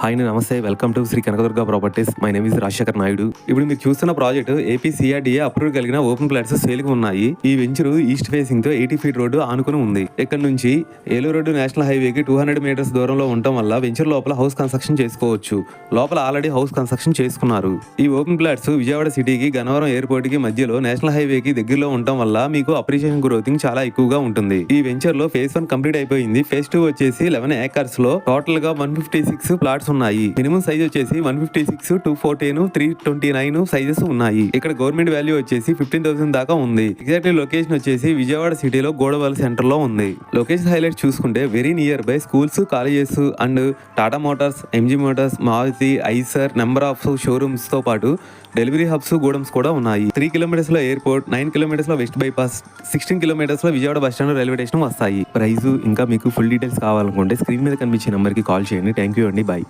Hi నమస్తే. Welcome to Shri Kanakadurga properties my name is Rajasekhar Naidu. ఇప్పుడు మీరు చూస్తున్న ప్రాజెక్ట్ ఏపీ సిఆర్డీఏ అప్రూవ్ కలిగిన ఓపెన్ ప్లాట్స్ సేల్కి ఉన్నాయి. ఈ వెంచర్ ఈస్ట్ ఫేసింగ్తో ఎయిటీ ఫీట్ రోడ్డు ఆనుకుని ఉంది. ఇక్కడ నుంచి ఏలూరు రోడ్డు నేషనల్ హైవేకి టూ హండ్రెడ్ మీటర్స్ దూరంలో ఉండటం వల్ల వెంచర్ లోపల హౌస్ కన్స్ట్రక్షన్ చేసుకోవచ్చు. లోపల ఆల్రెడీ హౌస్ కన్స్ట్రక్షన్ చేసుకున్నారు. ఈ ఓపెన్ ప్లాట్స్ విజయవాడ సిటీకి గన్నవరం ఎయిర్పోర్ట్కి మధ్యలో నేషనల్ హైవేకి దగ్గరలో ఉండటం వల్ల మీకు అప్రిషియేషన్ గ్రోతింగ్ చాలా ఎక్కువగా ఉంటుంది. ఈ వెంచర్లో ఫేజ్ వన్ కంప్లీట్ అయిపోయింది. ఫేజ్ టూ వచ్చేసి లెవెన్ ఏకర్స్లో టోటల్గా వన్ ఫిఫ్టీ సిక్స్ ప్లాట్స్ ఉన్నాయి. మినిమం సైజ్ వచ్చేసి one fifty six two fourteen three twenty nine sizes ఉన్నాయి. ఇక్కడ గవర్నమెంట్ వాల్యూ వచ్చేసి ఫిఫ్టీన్ థౌసండ్ దాకా ఉంది. ఎగ్జాక్ట్లీ లొకేషన్ వచ్చేసి విజయవాడ సిటీలో గోడవల్ సెంటర్లో ఉంది. లొకేషన్ హైలైట్ చూసుకుంటే very near by schools colleges and Tata Motors MG Motors Maruti Eicher number of షోరూమ్స్తో పాటు డెలివరీ హబ్స్ గోడమ్స్ కూడా ఉన్నాయి. త్రీ కిలోమీటర్స్లో ఎయిర్పోర్ట్ నైన్ కిలోమీటర్స్లో west bypass sixteen కిలోమీటర్స్లో Vijayawada bus stand railway station వస్తాయి. ప్రైస్ ఇంకా మీకు full details కావాలనుకుంటే screen మీద కనిపించే నెంబర్కి కాల్ చేయండి. థ్యాంక్ యూ అండి. బాయ్